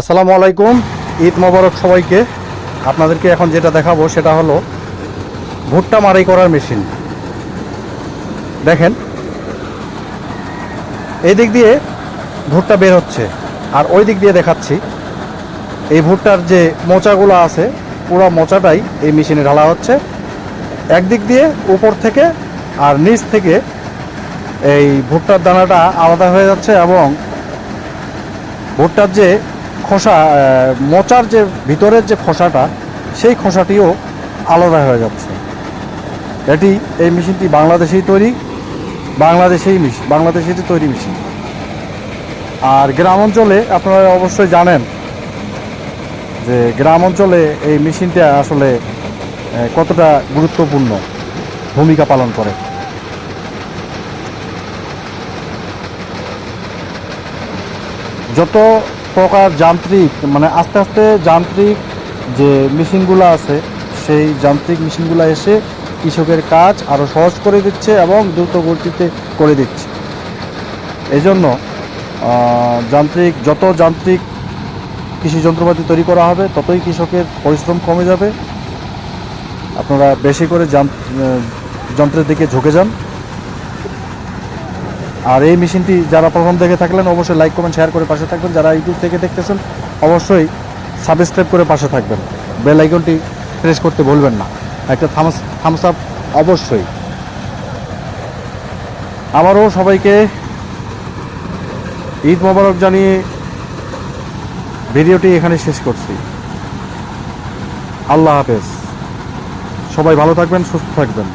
আসসালামু আলাইকুম। ঈদ মোবারক সবাইকে। আপনাদেরকে এখন যেটা দেখাবো সেটা হলো ভুট্টা মারাই করার মেশিন। দেখেন। এই দিক দিয়ে ভুট্টা বের হচ্ছে। আর ওই দিক দিয়ে দেখাচ্ছি। এই ভুট্টার যে মোচাগুলো আছে, পুরো মোচাটাই এই মেশিনে ঢালা হচ্ছে। একদিক দিয়ে উপর থেকে আর নিচ থেকে এই ভুট্টার দানাটা আলাদা হয়ে যাচ্ছে এবং ভুট্টার যে খোসা মোচার যে ভিতরের যে খোসাটা, সেই খোসাটিও আলাদা হয়ে যাচ্ছে। এটি এই মেশিনটি বাংলাদেশেই তৈরি, বাংলাদেশেই মেশিন, বাংলাদেশেরই তৈরি মেশিন। আর গ্রাম অঞ্চলে আপনারা অবশ্যই জানেন যে গ্রাম অঞ্চলে এই মেশিনটা আসলে কতটা গুরুত্বপূর্ণ ভূমিকা পালন করে। যত প্রকার যান্ত্রিক মানে আস্তে আস্তে যান্ত্রিক যে মেশিনগুলো আছে, সেই যান্ত্রিক মেশিনগুলো এসে কৃষকের কাজ আরও সহজ করে দিচ্ছে এবং দ্রুত গতিতে করে দিচ্ছে। এই জন্য যান্ত্রিক, যত যান্ত্রিক কৃষি যন্ত্রপাতি তৈরি করা হবে, ততই কৃষকের পরিশ্রম কমে যাবে। আপনারা বেশি করে যান- যন্ত্রের দিকে ঝুঁকে যান। আর এই মেশিনটি যারা প্রথম দেখে থাকলেন, অবশ্যই লাইক কমেন্ট শেয়ার করে পাশে থাকবেন। যারা ইউটিউব থেকে দেখতেছেন, অবশ্যই সাবস্ক্রাইব করে পাশে থাকবেন। বেল আইকনটি প্রেস করতে ভুলবেন না। একটা থামস থামস আপ অবশ্যই। আবারও সবাইকে ঈদ মোবারক জানিয়ে ভিডিওটি এখানে শেষ করছি। আল্লাহ হাফেজ। সবাই ভালো থাকবেন, সুস্থ থাকবেন।